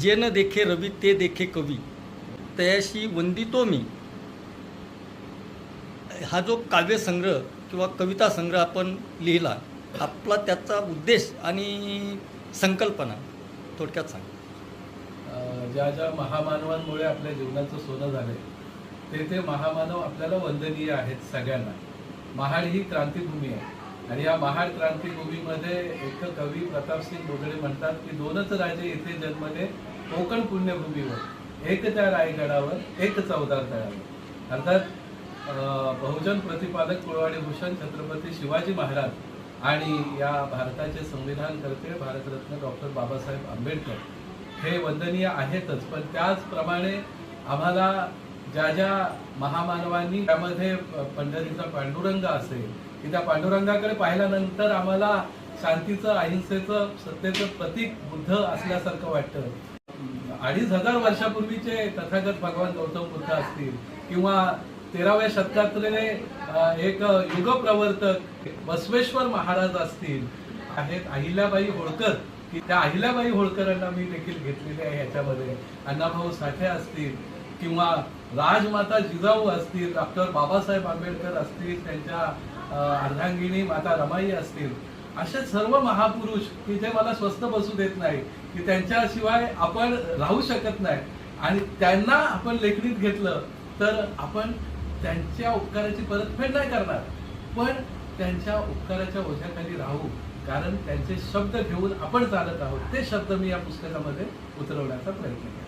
जे न देखे रवी ते देखे कवी. तयाशी वंदितो मी. हा जो काव्यसंग्रह किंवा कविता संग्रह आपण लिहिला आपला त्याचा उद्देश आणि संकल्पना थोडक्यात सांग. ज्या ज्या महामानवांमुळे आपल्या जीवनाचं सोनं झालं ते ते महामानव आपल्याला वंदनीय आहेत सगळ्यांना. महाड ही क्रांतीभूमी आहे. आणि या महाड क्रांतीभूमीमध्ये एक कवी प्रतापसिंग बोगडे म्हणतात की दोनच राजे इथे जन्मले कोकण पुण्यभूमीवर एक त्या रायगडावर एक चौदार तळावर. अर्थात बहुजन प्रतिपादक कुळवाडी भूषण छत्रपती शिवाजी महाराज आणि या भारताचे संविधान करते भारतरत्न डॉक्टर बाबासाहेब आंबेडकर. हे वंदनीय आहेतच पण त्याचप्रमाणे आम्हाला ज्या ज्या महामानवांनी त्यामध्ये पंढरीचा पांडुरंग असेल की त्या पांडुरंगाकडे पाहिल्यानंतर आम्हाला शांतीचं अहिंसेचं सत्तेचं प्रतीक बुद्ध असल्यासारखं वाटतं. अडीच हजार वर्षापूर्वीचे तथागत भगवान गौतम बुद्ध असतील किंवा तेराव्या शतकातले एक युग प्रवर्तक बसवेश्वर महाराज असतील आहेत अहिल्याबाई होळकर. की त्या अहिल्याबाई होळकरांना मी देखील घेतलेले आहे याच्यामध्ये. अण्णाभाऊ साठे असतील किंवा राजमाता जिजाऊ असतील डॉक्टर बाबासाहेब आंबेडकर असतील त्यांच्या अर्धांगिणी अर्धांगिनी माता रमाई असतील असे सर्व महापुरुष की जे मला स्वस्त बसू देत नाही की त्यांच्याशिवाय आपण राहू शकत नाही. आणि त्यांना आपण लेखणीत घेतलं तर आपण त्यांच्या उपकाराची परतफेड नाही करणार. पण त्यांच्या उपकाराच्या ओझ्याखाली राहू कारण त्यांचे शब्द घेऊन आपण चालत आहोत. ते शब्द मी या पुस्तकामध्ये उतरवण्याचा प्रयत्न केला